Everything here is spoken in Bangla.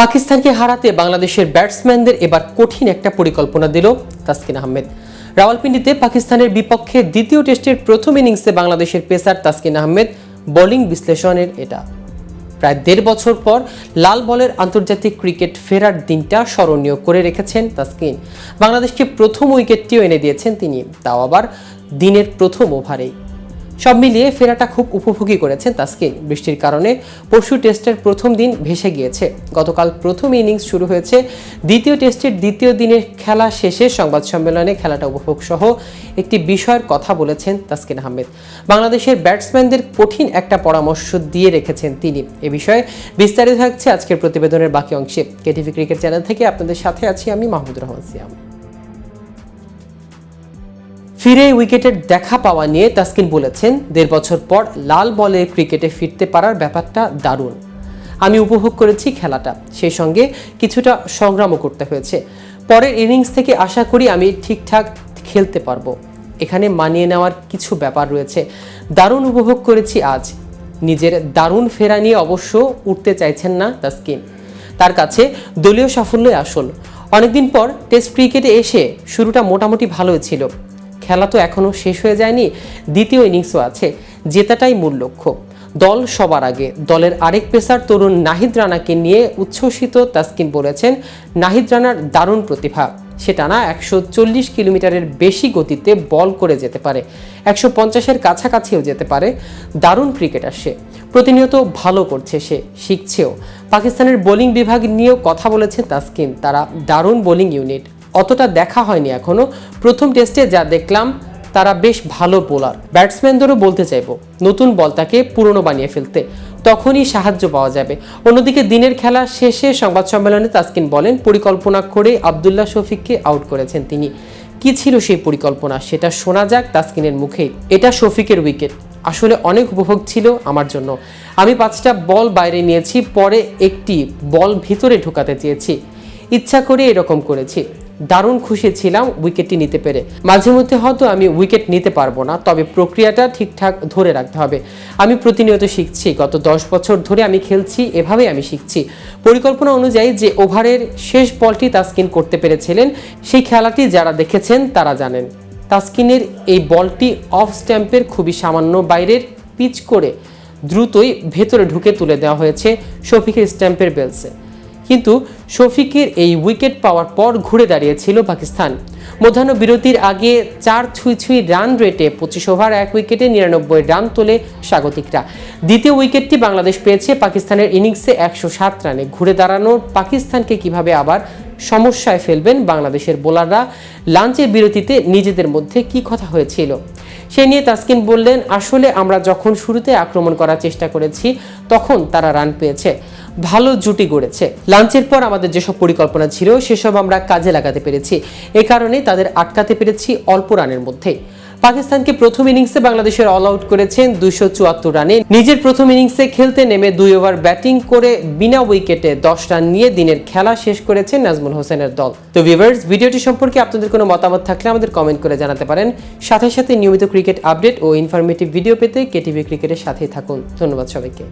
পাকিস্তানকে হারাতে বাংলাদেশের ব্যাটসম্যানদের এবার কঠিন একটা পরিকল্পনা দিল তাসকিন আহমেদ। রাওয়ালপিন্ডিতে পাকিস্তানের বিপক্ষে দ্বিতীয় টেস্টের প্রথম ইনিংসে বাংলাদেশের পেসার তাসকিন আহমেদ বোলিং বিশ্লেষণের এটা। প্রায় দেড় বছর পর লাল বলের আন্তর্জাতিক ক্রিকেট ফেরার দিনটা স্মরণীয় করে রেখেছেন তাসকিন। বাংলাদেশকে প্রথম উইকেটটিও এনে দিয়েছেন তিনি, তাও আবার দিনের প্রথম ওভারেই। সব মিলিয়ে ফেরাটা খুব উপভোগী করেছেন তাসকিন। বৃষ্টির কারণে পরশু টেস্টের প্রথম দিন ভেসে গিয়েছে। গতকাল প্রথম ইনিংস শুরু হয়েছে। দ্বিতীয় টেস্টের দ্বিতীয় দিনের খেলা শেষে সংবাদ সম্মেলনে খেলাটা উপভোগ সহ একটি বিষয়ের কথা বলেছেন তাসকিন আহমেদ। বাংলাদেশের ব্যাটসম্যানদের কঠিন একটা পরামর্শ দিয়ে রেখেছেন তিনি। এ বিষয়ে বিস্তারিত থাকছে আজকের প্রতিবেদনের বাকি অংশে। কেটিভি ক্রিকেট চ্যানেল থেকে আপনাদের সাথে আছি আমি মাহমুদ রহমান সিয়াম। ফিরে উইকেটের দেখা পাওয়া নিয়ে তাসকিন বলেছেন, দেড় বছর পর লাল বলে ক্রিকেটে ফিরতে পারার ব্যাপারটা দারুণ। আমি উপভোগ করেছি খেলাটা, সেই সঙ্গে কিছুটা সংগ্রামও করতে হয়েছে। পরের ইনিংস থেকে আশা করি আমি ঠিকঠাক খেলতে পারব। এখানে মানিয়ে নেওয়ার কিছু ব্যাপার রয়েছে। দারুণ উপভোগ করেছি আজ। নিজের দারুণ ফেরা নিয়ে অবশ্য উঠতে চাইছেন না তাসকিন। তার কাছে দলীয় সাফল্যই আসল। অনেকদিন পর টেস্ট ক্রিকেটে এসে শুরুটা মোটামুটি ভালোই ছিল। খেলা তো এখনও শেষ হয়ে যায়নি, দ্বিতীয় ইনিংসও আছে, জেতাটাই মূল লক্ষ্য। দল সবার আগে, দলের আরেক পেসার তরুণ নাহিদ রানাকে নিয়ে উচ্ছ্বসিত তাসকিন বলেছেন, নাহিদ রানার দারুণ প্রতিভা। সে টানা একশো চল্লিশ কিলোমিটারের বেশি গতিতে বল করে যেতে পারে, একশো পঞ্চাশের কাছাকাছিও যেতে পারে, দারুণ ক্রিকেটার সে। প্রতিনিয়ত ভালো করছে সে, শিখছেও। পাকিস্তানের বোলিং বিভাগ নিয়েও কথা বলেছেন তাসকিন, তারা দারুণ বোলিং ইউনিট। অতটা দেখা হয়নি এখনও। প্রথম টেস্টে যা দেখলাম, তারা বেশ ভালো বোলার। ব্যাটসম্যানদেরও বলতে চাইব, নতুন বলটাকে পুরনো বানিয়ে ফেলতে। তখনই সাহায্য পাওয়া যাবে। অন্যদিকে দিনের খেলা শেষে সংবাদ সম্মেলনে তাসকিন বলেন, পরিকল্পনা করে আবদুল্লাহ শফিককে আউট করেছেন তিনি। কি ছিল সেই পরিকল্পনা, সেটা শোনা যাক তাসকিনের মুখেই এটা শফিকের উইকেট আসলে অনেক উপভোগ ছিল আমার জন্য। আমি পাঁচটা বল বাইরে নিয়েছি, পরে একটি বল ভিতরে ঢোকাতে চেয়েছি। ইচ্ছা করে এরকম করেছি। দারুণ খুশি ছিলাম উইকেটটি নিতে পেরে। মাঝে মধ্যে হয়তো আমি উইকেট নিতে পারব না, তবে প্রক্রিয়াটা ঠিকঠাক ধরে রাখতে হবে। আমি প্রতিনিয়ত শিখছি, গত দশ বছর ধরে আমি খেলছি, এভাবেই আমি শিখছি। পরিকল্পনা অনুযায়ী যে ওভারের শেষ বলটি তাস্কিন করতে পেরেছিলেন, সেই খেলাটি যারা দেখেছেন তারা জানেন। তাস্কিনের এই বলটি অফ স্ট্যাম্পের খুবই সামান্য বাইরের পিচ করে দ্রুতই ভেতরে ঢুকে তুলে দেওয়া হয়েছে শফিকের স্ট্যাম্পের বেলসে। কিন্তু শফিকের এই উইকেট পাওয়ার পর ঘুরে দাঁড়িয়েছিল পাকিস্তান। মধ্যাহ্ন বিরতির আগে চার ছুঁই ছুঁই রান রেটে পঁচিশ ওভার, এক উইকেটে নিরানব্বই রান তোলে স্বাগতিকরা। দ্বিতীয় উইকেটটি বাংলাদেশ পেয়েছে পাকিস্তানের ইনিংসে একশো সাত রানে। ঘুরে দাঁড়ানোর পাকিস্তানকে কীভাবে আবার সমস্যায় ফেলবেন বাংলাদেশের বোলাররা? লাঞ্চের বিরতিতে নিজেদের মধ্যে কি কথা হয়েছিল? সে নিয়ে তাসকিন বললেন, আসলে আমরা যখন শুরুতে আক্রমণ করার চেষ্টা করেছি, তখন তারা রান পেয়েছে। ভালো জুটি গড়েছে। লাঞ্চের পর আমাদের যেসব পরিকল্পনা ছিল, সেসব আমরা কাজে লাগাতে পেরেছি। এ কারণে তাদের আটকাতে পেরেছি অল্প রানের মধ্যেই পাকিস্তানকে প্রথম ইনিংসে বাংলাদেশের অল আউট করেছেন দুইশো চুয়াত্তর রানে। নিজের প্রথম ইনিংসে খেলতে নেমে দুই ওভার ব্যাটিং করে বিনা উইকেটে দশ রান নিয়ে দিনের খেলা শেষ করেছেন নাজমুল হোসেনের দল। তো ভিভার্স ভিডিওটি সম্পর্কে আপনাদের কোনো মতামত থাকলে আমাদের কমেন্ট করে জানাতে পারেন। সাথে সাথে নিয়মিত ক্রিকেট আপডেট ও ইনফরমেটিভ ভিডিও পেতে কেটিভি ক্রিকেটের সাথেই থাকুন। ধন্যবাদ সবাইকে।